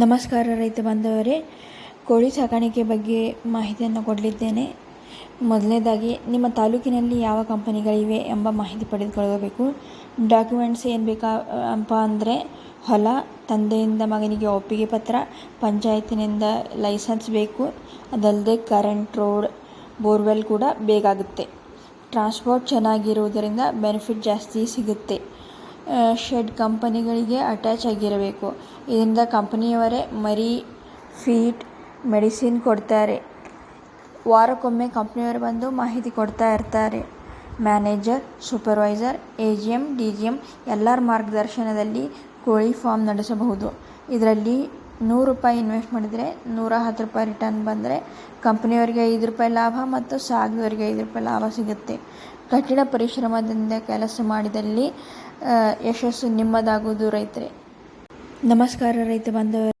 ನಮಸ್ಕಾರ ರೈತ ಬಾಂಧವರೇ. ಕೋಳಿ ಸಾಕಾಣಿಕೆ ಬಗ್ಗೆ ಮಾಹಿತಿಯನ್ನು ಕೊಡಲಿದ್ದೇನೆ. ಮೊದಲನೇದಾಗಿ, ನಿಮ್ಮ ತಾಲೂಕಿನಲ್ಲಿ ಯಾವ ಕಂಪನಿಗಳಿವೆ ಎಂಬ ಮಾಹಿತಿ ಪಡೆದುಕೊಳ್ಳಬೇಕು. ಡಾಕ್ಯುಮೆಂಟ್ಸ್ ಏನು ಬೇಕಾ, ಅಪ್ಪ ಅಂದರೆ ಹೊಲ, ತಂದೆಯಿಂದ ಮಗನಿಗೆ ಒಪ್ಪಿಗೆ ಪತ್ರ, ಪಂಚಾಯತಿನಿಂದ ಲೈಸೆನ್ಸ್ ಬೇಕು. ಅದಲ್ಲದೆ ಕರೆಂಟ್ ರೋಡ್, ಬೋರ್ವೆಲ್ ಕೂಡ ಬೇಕಾಗುತ್ತೆ. ಟ್ರಾನ್ಸ್ಪೋರ್ಟ್ ಚೆನ್ನಾಗಿರುವುದರಿಂದ ಬೆನಿಫಿಟ್ ಜಾಸ್ತಿ ಸಿಗುತ್ತೆ. ಶೆಡ್ ಕಂಪನಿಗಳಿಗೆ ಅಟ್ಯಾಚ್ ಆಗಿರಬೇಕು. ಇದರಿಂದ ಕಂಪನಿಯವರೇ ಮರಿ ಫೀಡ್ ಮೆಡಿಸಿನ್ ಕೊಡ್ತಾರೆ. ವಾರಕ್ಕೊಮ್ಮೆ ಕಂಪ್ನಿಯವರು ಬಂದು ಮಾಹಿತಿ ಕೊಡ್ತಾ ಇರ್ತಾರೆ. Manager supervisor A G M D G M ಎಲ್ಲರ ಮಾರ್ಗದರ್ಶನದಲ್ಲಿ ಕೋಳಿ ಫಾರ್ಮ್ ನಡೆಸಬಹುದು. ಇದರಲ್ಲಿ ನೂರು ರೂಪಾಯಿ ಇನ್ವೆಸ್ಟ್ ಮಾಡಿದರೆ ನೂರ ಹತ್ತು ರೂಪಾಯಿ ರಿಟರ್ನ್ ಬಂದರೆ ಕಂಪ್ನಿಯವರಿಗೆ ಐದು ರೂಪಾಯಿ ಲಾಭ ಮತ್ತು ಸಾಗಿದವರಿಗೆ ಐದು ರೂಪಾಯಿ ಲಾಭ ಸಿಗುತ್ತೆ. ಕಠಿಣ ಪರಿಶ್ರಮದಿಂದ ಕೆಲಸ ಮಾಡಿದಲ್ಲಿ ಯಶಸ್ಸು ನಿಮ್ಮದಾಗುವುದು ರೈತರೇ. ನಮಸ್ಕಾರ ರೈತ ಬಾಂಧವರೇ.